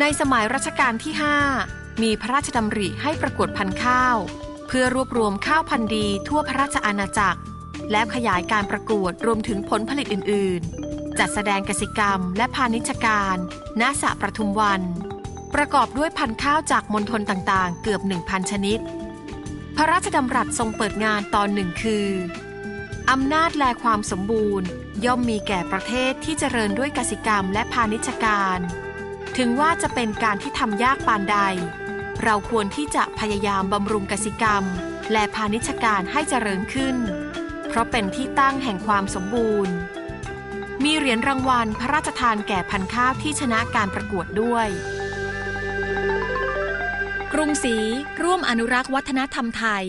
ในสมัยรัชกาลที่ 5 มีพระราชดำริให้ประกวดพันธุ์ข้าว เพื่อรวบรวมข้าวพันธุ์ดีทั่วพระราชอาณาจักร และขยายการประกวดรวมถึงผลผลิตอื่น ๆ จัดแสดงกสิกรรมและพาณิชการณสระประทุมวัน ประกอบด้วยพันธุ์ข้าวจากมณฑลต่างๆ เกือบ 1,000 ชนิด พระราชดำรัสทรงเปิดงานตอนหนึ่งคืออำนาจแลความสมบูรณ์ ย่อมมีแก่ประเทศที่เจริญด้วยกสิกรรมและพาณิชการ ถึงว่าจะเป็นการที่ทำยากปานใด เราควรที่จะพยายามบำรุงกสิกรรม และพาณิชการให้เจริญขึ้น เพราะเป็นที่ตั้งแห่งความสมบูรณ์ มีเหรียญรางวัลพระราชทานแก่พันข้าวที่ชนะการประกวดด้วย กรุงศรีร่วมอนุรักษ์วัฒนธรรมไทย